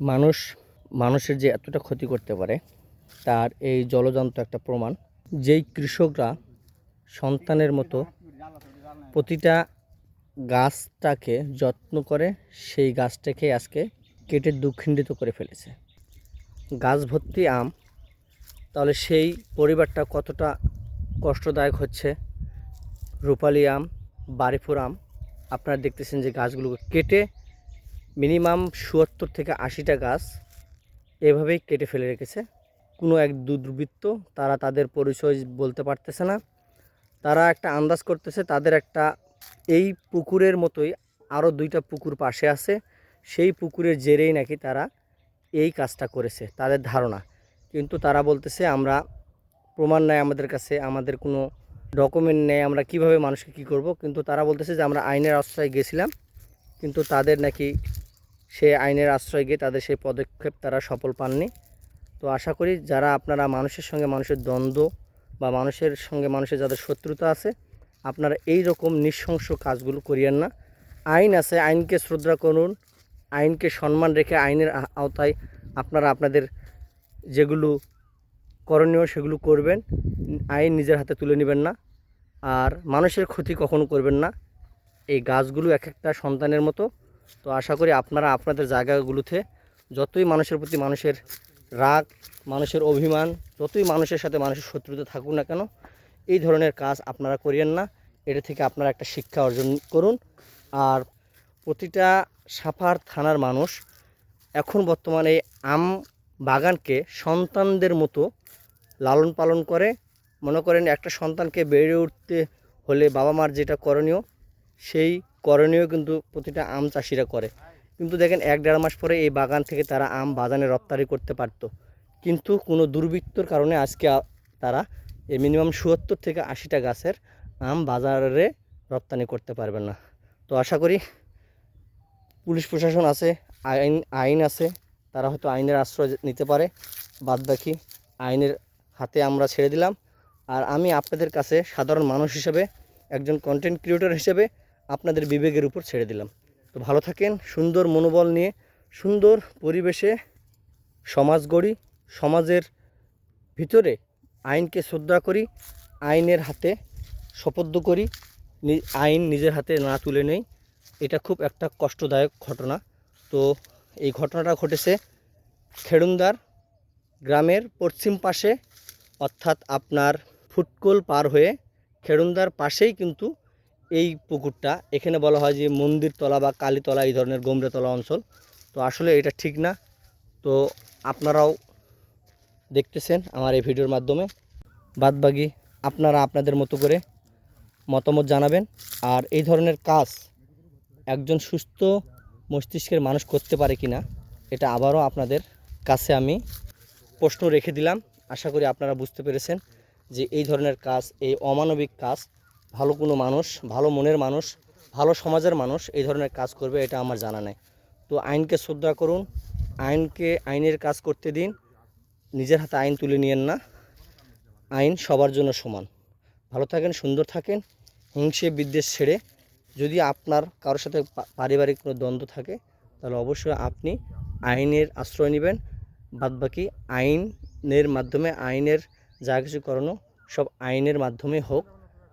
মানুষ, মানুষের যে এতটা ক্ষতি করতে পারে, তার এই জলযন্ত্র একটা প্রমাণ। যেই কৃষকরা সন্তানের মতো প্রতিটা গাছটাকে যত্ন করে, সেই গাছটাকে আজকে কেটে দুঃখিণ্ডিত করে ফেলেছে। গাছ ভর্তি আম, তাহলে সেই পরিবারটা কতটা কষ্টদায়ক হচ্ছে? রূপালি আম, বারিফুর আম, আপনারা দেখতেছেন যে গাছগুলোকে কেটে মিনিমাম সুয়াত্তর থেকে আশিটা গাছ এভাবেই কেটে ফেলে রেখেছে। কোনো এক দুর্বৃত্ত, তারা তাদের পরিচয় বলতে পারতেছে না। তারা একটা আন্দাজ করতেছে, তাদের একটা এই পুকুরের মতোই আরও দুইটা পুকুর পাশে আছে। সেই পুকুরের জেরেই নাকি তারা এই কাজটা করেছে, তাদের ধারণা। কিন্তু তারা বলতেছে, আমরা প্রমাণ নেই আমাদের কাছে, আমাদের কোনো ডকুমেন্ট নেই, আমরা কীভাবে মানুষকে কি করব? কিন্তু তারা বলতেছে যে, আমরা আইনের আশ্রয় গেছিলাম, কিন্তু তাদের নাকি সে আইনের আশ্রয় গিয়ে তাদের সেই পদক্ষেপ তারা সফল পাননি। তো আশা করি যারা আপনারা মানুষের সঙ্গে মানুষের দ্বন্দ্ব বা মানুষের সঙ্গে মানুষের যাদের শত্রুতা আছে, আপনারা এই রকম নৃশংস কাজগুলো করিয়েন না। আইন আছে, আইনকে শ্রদ্ধা করুন, আইনকে সম্মান রেখে আইনের আওতায় আপনারা আপনাদের যেগুলো করণীয় সেগুলো করবেন, আইন নিজের হাতে তুলে নেবেন না। আর মানুষের ক্ষতি কখনো করবেন না। এই গাছগুলো এক একটা সন্তানের মতো তো আশা করি আপনারা আপনাদের জায়গাগুলোতে যতই মানুষের প্রতি মানুষের রাগ, মানুষের অভিমান, যতই মানুষের সাথে মানুষের শত্রুতা থাকুক না কেন, এই ধরনের কাজ আপনারা করিয়েন না। এটা থেকে আপনারা একটা শিক্ষা অর্জন করুন। আর প্রতিটা সাফার থানার মানুষ এখন বর্তমানে আম বাগানকে সন্তানদের মতো লালন পালন করে। মনে করেন একটা সন্তানকে বেড়ে উঠতে হলে বাবা মার যেটা করণীয়, সেই করণীয় কিন্তু প্রতিটা আম চাষিরা করে। কিন্তু দেখেন এক দেড় মাস পরে এই বাগান থেকে তারা আম বাজানে রপ্তানি করতে পারতো। কিন্তু কোনো দুর্বৃত্তর কারণে আজকে তারা এই মিনিমাম সত্তর থেকে আশিটা গাছের আম বাজারে রপ্তানি করতে পারবে না। তো আশা করি পুলিশ প্রশাসন আছে, আইন আইন আছে, তারা হয়তো আইনের আশ্রয় নিতে পারে। বাদ বাকি আইনের হাতে আমরা ছেড়ে দিলাম। আর আমি আপনাদের কাছে সাধারণ মানুষ হিসেবে, একজন কন্টেন্ট ক্রিয়েটর হিসেবে আপনাদের বিবেকের উপর ছেড়ে দিলাম। তো ভালো থাকেন, সুন্দর মনোবল নিয়ে, সুন্দর পরিবেশে সমাজ গড়ি, সমাজের ভিতরে আইনকে শ্রদ্ধা করি, আইনের হাতে শপথ করি আইন নিজের হাতে না তুলে নেই। এটা খুব একটা কষ্টদায়ক ঘটনা। তো এই ঘটনাটা ঘটেছে খেড়ুন্দার গ্রামের পশ্চিম পাশে, অর্থাৎ আপনার ফুটকল পার হয়ে খেড়ুন্দার পাশেই কিন্তু এই পুকুরটা, এখানে বলা হয় যে মন্দিরতলা বা কালীতলা এই ধরনের গোমরেতলা অঞ্চল। তো আসলে এটা ঠিক না। তো আপনারাও দেখতেছেন আমার এই ভিডিওর মাধ্যমে। বাদবাকি আপনারা আপনাদের মতো করে মতামত জানাবেন। আর এই ধরনের কাজ একজন সুস্থ মস্তিষ্কের মানুষ করতে পারে কি না এটা আবারও আপনাদের কাছে আমি প্রশ্ন রেখে দিলাম। আশা করি আপনারা বুঝতে পেরেছেন যে এই ধরনের কাজ, এই অমানবিক কাজ ভালো কোনো মানুষ, ভালো মনের মানুষ, ভালো সমাজের মানুষ এই ধরনের কাজ করবে এটা আমার জানা নেই। তো আইনকে শ্রদ্ধা করুন, আইনকে, আইনের কাজ করতে দিন, নিজের হাতে আইন তুলে নিয়েন না, আইন সবার জন্য সমান। ভালো থাকেন, সুন্দর থাকেন, হিংসে বিদ্বেষ ছেড়ে যদি আপনার কারোর সাথে পারিবারিক কোনো দ্বন্দ্ব থাকে, তাহলে অবশ্যই আপনি আইনের আশ্রয় নেবেন, বাদবাকি আইনের মাধ্যমে, আইনের যা কিছু করানো, সব আইনের মাধ্যমে হোক।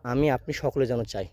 আমি আপনি সকলে যেন চাই।